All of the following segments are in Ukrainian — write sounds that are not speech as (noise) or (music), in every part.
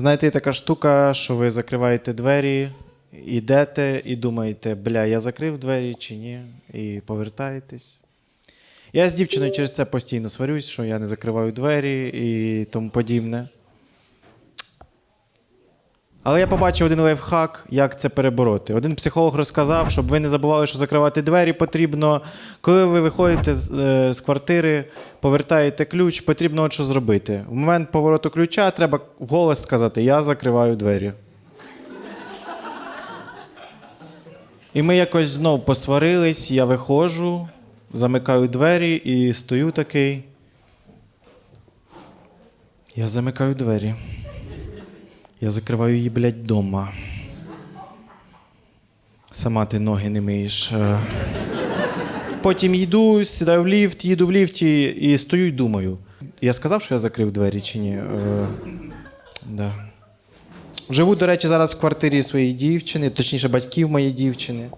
Знаєте, є така штука, що ви закриваєте двері, йдете і думаєте, бля, я закрив двері чи ні, і повертаєтесь. Я з дівчиною через це постійно сварюсь, що я не закриваю двері і тому подібне. Але я побачив один лайфхак, як це перебороти. Один психолог розказав, щоб ви не забували, що закривати двері потрібно. Коли ви виходите з, е, з квартири, повертаєте ключ, потрібно от що зробити. В момент повороту ключа треба вголос сказати: Я закриваю двері. І ми якось знов посварились, я виходжу, замикаю двері і стою такий. Я замикаю двері. Я закриваю її, блядь, дома. Сама ти ноги не миєш. Е. Потім йду, сідаю в ліфт, їду в ліфті і стою і думаю. Я сказав, що я закрив двері чи ні? Е, да. Живу, до речі, зараз в квартирі своєї дівчини, точніше, батьків моєї дівчини.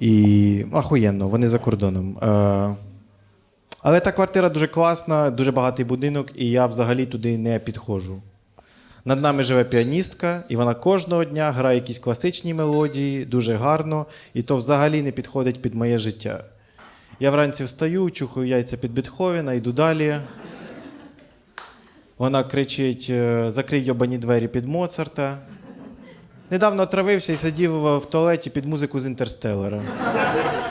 І ахуєнно, вони за кордоном. Е, але та квартира дуже класна, дуже багатий будинок, і я взагалі туди не підходжу. Над нами живе піаністка, і вона кожного дня грає якісь класичні мелодії, дуже гарно, і то взагалі не підходить під моє життя. Я вранці встаю, чухаю яйця під Бетховена, йду далі. Вона кричить: е, закрий йобані двері під Моцарта. Недавно отравився і сидів в туалеті під музику з Інтерстеллара.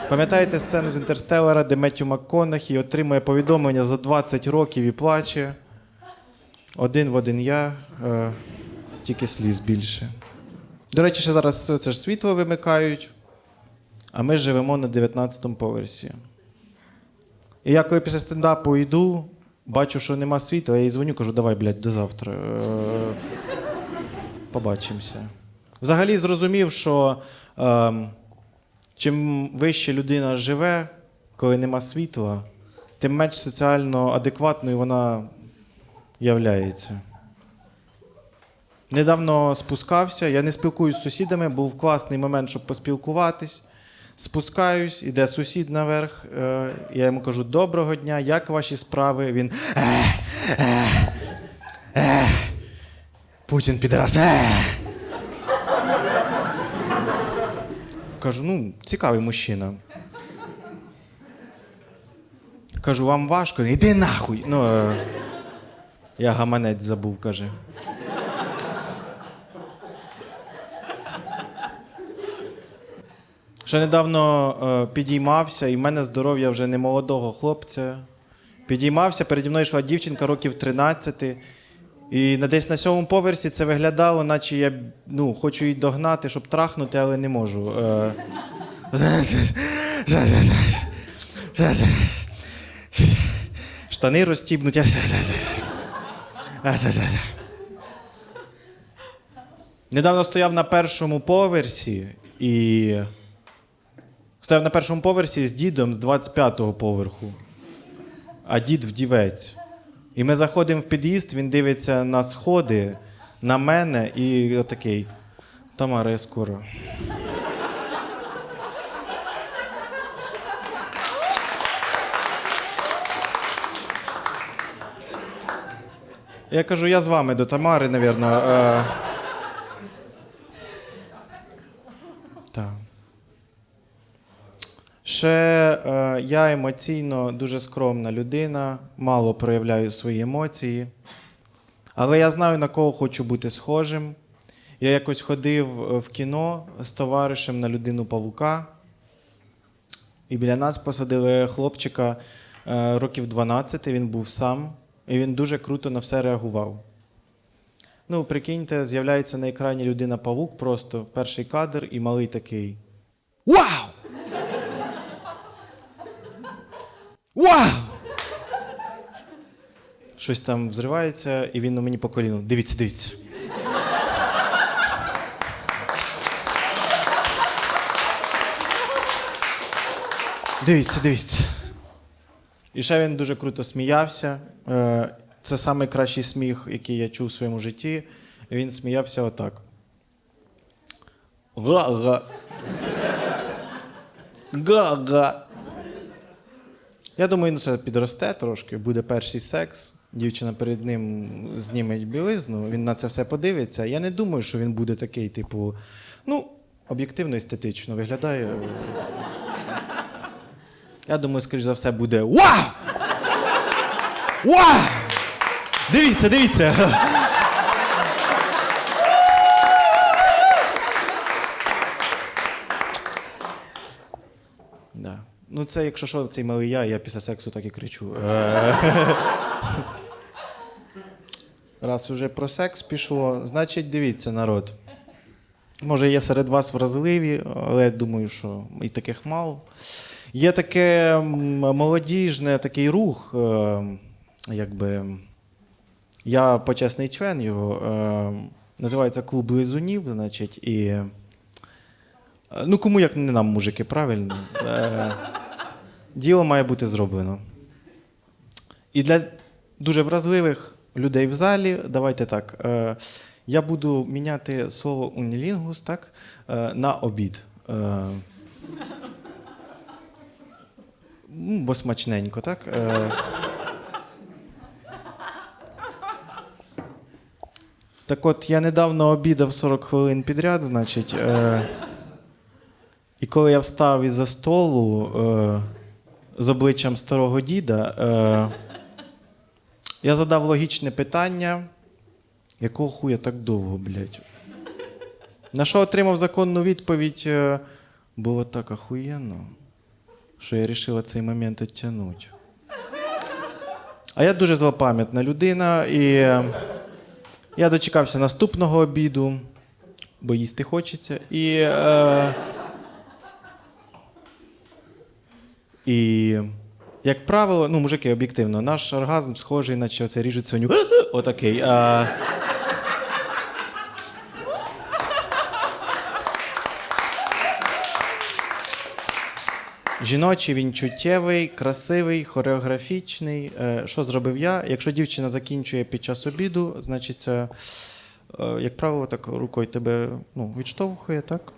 Пам'ятаєте сцену з Інтерстеллара, де Меттю МакКонахі отримує повідомлення за 20 років і плаче. Один в один я, е, тільки сліз більше. До речі, ще зараз це ж світло вимикають, а ми живемо на 19-му поверсі. І я коли після стендапу йду, бачу, що нема світла, я їй дзвоню, кажу, давай, блядь, до завтра. Е, побачимося. Взагалі зрозумів, що е, чим вище людина живе, коли нема світла, тим менш соціально адекватною вона являється. Недавно спускався, я не спілкуюсь з сусідами, був класний момент, щоб поспілкуватись. Спускаюсь, іде сусід наверх. е, Я йому кажу: доброго дня, як ваші справи? Він. «Ех, ех, ех, Путін підраз. ех». Кажу, ну, цікавий мужчина. Кажу, вам важко? Іди нахуй. Ну, е, я гаманець забув, каже. Ще недавно е, підіймався, і в мене здоров'я вже не молодого хлопця. Підіймався, переді мною йшла дівчинка років 13. І десь на сьомому поверсі це виглядало, наче я ну, хочу її догнати, щоб трахнути, але не можу. Е, (laughs) Штани розстібнуть. Недавно стояв на першому поверсі і. Стояв на першому поверсі з дідом з 25-го поверху, а дід вдівець. І ми заходимо в під'їзд, він дивиться на сходи, на мене і отакий. Тамара, я скоро. Я кажу, я з вами до Тамари, напевно. Е... Так. Ще е, я емоційно дуже скромна людина, мало проявляю свої емоції. Але я знаю, на кого хочу бути схожим. Я якось ходив е, в кіно з товаришем на людину павука. І біля нас посадили хлопчика е, років 12, він був сам, і він дуже круто на все реагував. Ну, прикиньте, з'являється на екрані людина-павук, просто перший кадр і малий такий. Вау! Вау! Щось там взривається, і він на мені по коліну. Дивіться, дивіться. Дивіться, дивіться. І ще він дуже круто сміявся. Е, Це найкращий сміх, який я чув у своєму житті. Він сміявся отак. Га-га. Га-га. Я думаю, він ще підросте трошки, буде перший секс. дівчина перед ним зніметь білизну, він на це все подивиться. Я не думаю, що він буде такий, типу, ну, об'єктивно естетично виглядає. Я думаю, скоріш за все, буде Вау! Вау! Дивіться, дивіться! Да. Ну, це якщо що, цей малий я, я після сексу так і кричу. Е. Раз уже про секс пішло, значить, дивіться, народ. Може, є серед вас вразливі, але думаю, що і таких мало. Є таке молодіжне, такий рух, е, якби. Я почесний член його. Е, називається Клуб Лизунів, значить, і. е, Ну, кому як не нам, мужики, правильно. Діло має бути зроблено. І для дуже вразливих людей в залі, давайте так. Я буду міняти слово унілінгус так, на обід. Е, м, бо смачненько, так? Е, так от, я недавно обідав 40 хвилин підряд, значить. Е, і коли я встав із-за столу е, з обличчям старого діда, е, я задав логічне питання, якого хуя так довго, блядь? На що отримав законну відповідь, е, було так ахуєнно, що я вирішила цей момент оттягнути. А я дуже злопам'ятна людина, і е, я дочекався наступного обіду, бо їсти хочеться. І. Е, І, як правило, ну, мужики, об'єктивно, наш оргазм схожий, наче оце ріжуть свиню. Отакий. А... Жіночий, він чуттєвий, красивий, хореографічний. Е, Що зробив я? Якщо дівчина закінчує під час обіду, значить це, е, як правило, так рукою тебе ну, відштовхує, так?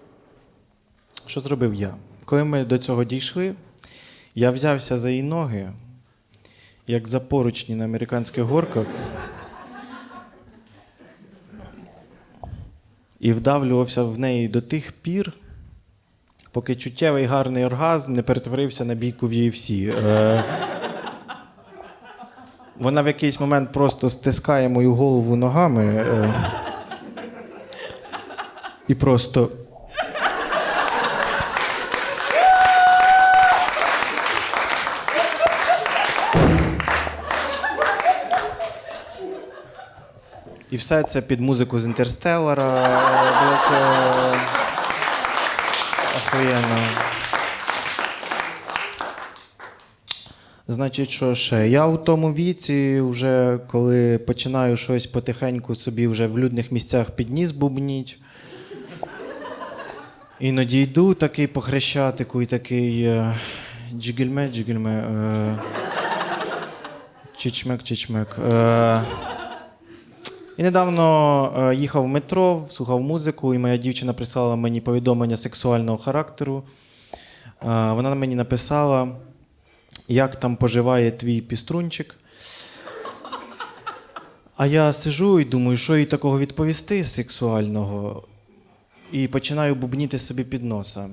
Що зробив я? Коли ми до цього дійшли, я взявся за її ноги, як за поручні на американських горках, і вдавлювався в неї до тих пір, поки чуттєвий гарний оргазм не перетворився на бійку в UFC. Е, Вона в якийсь момент просто стискає мою голову ногами е, і просто. І все це під музику з Інтерстеллара. Блять, е, охуєнно. Значить, що ще? Я у тому віці, вже коли починаю щось потихеньку собі вже в людних місцях під ніс бубніть. Іноді йду такий по хрещатику і такий е, джигельме, джигельме. Е, чичмек, чичмек. І недавно е, їхав в метро, слухав музику, і моя дівчина прислала мені повідомлення сексуального характеру. Е, вона мені написала, як там поживає твій піструнчик. А я сижу і думаю, що їй такого відповісти сексуального, і починаю бубніти собі під носа.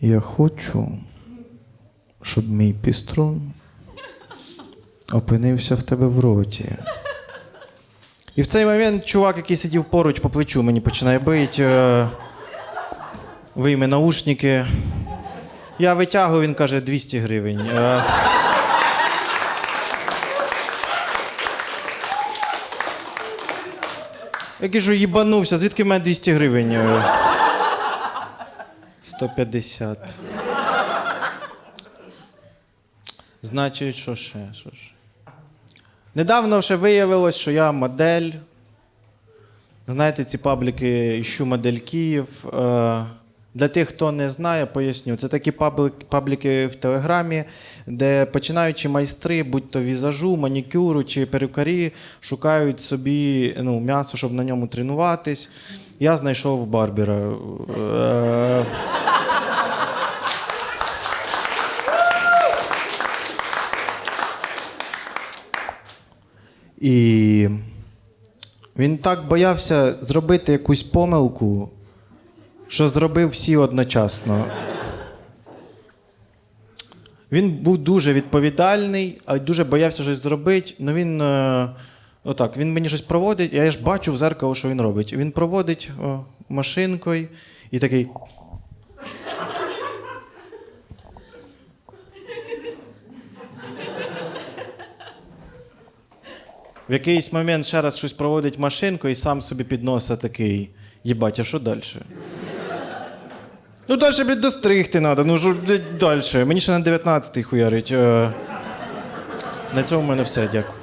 Я хочу, щоб мій піструн опинився в тебе в роті. І в цей момент чувак, який сидів поруч по плечу, мені починає бити. Е, вийме наушники. Я витягую, він каже 200 гривень. Е, я кажу, їбанувся, звідки в мене 200 гривень? Е, 150. Значить, що ще? Що ще? Недавно ще виявилось, що я модель. Знаєте, ці пабліки «Іщу модель Київ. Е, Для тих, хто не знає, поясню. Це такі пабліки в Телеграмі, де починаючи майстри, будь то візажу, манікюру чи перукарі, шукають собі ну, м'ясо, щоб на ньому тренуватись. Я знайшов Барбера. І він так боявся зробити якусь помилку, що зробив всі одночасно. Він був дуже відповідальний, а дуже боявся щось зробити. Ну він. Е, отак, він мені щось проводить, я ж бачу в зеркало, що він робить. Він проводить о, машинкою і такий. В якийсь момент ще раз щось проводить машинку і сам собі підноса такий. Єбать, а що далі? Ну, далі, блядь, достригти треба. Ну, що далі? Мені ще на 19-й хуярить. Е, На цьому в мене все, дякую.